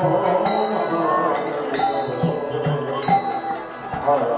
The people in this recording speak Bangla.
All right.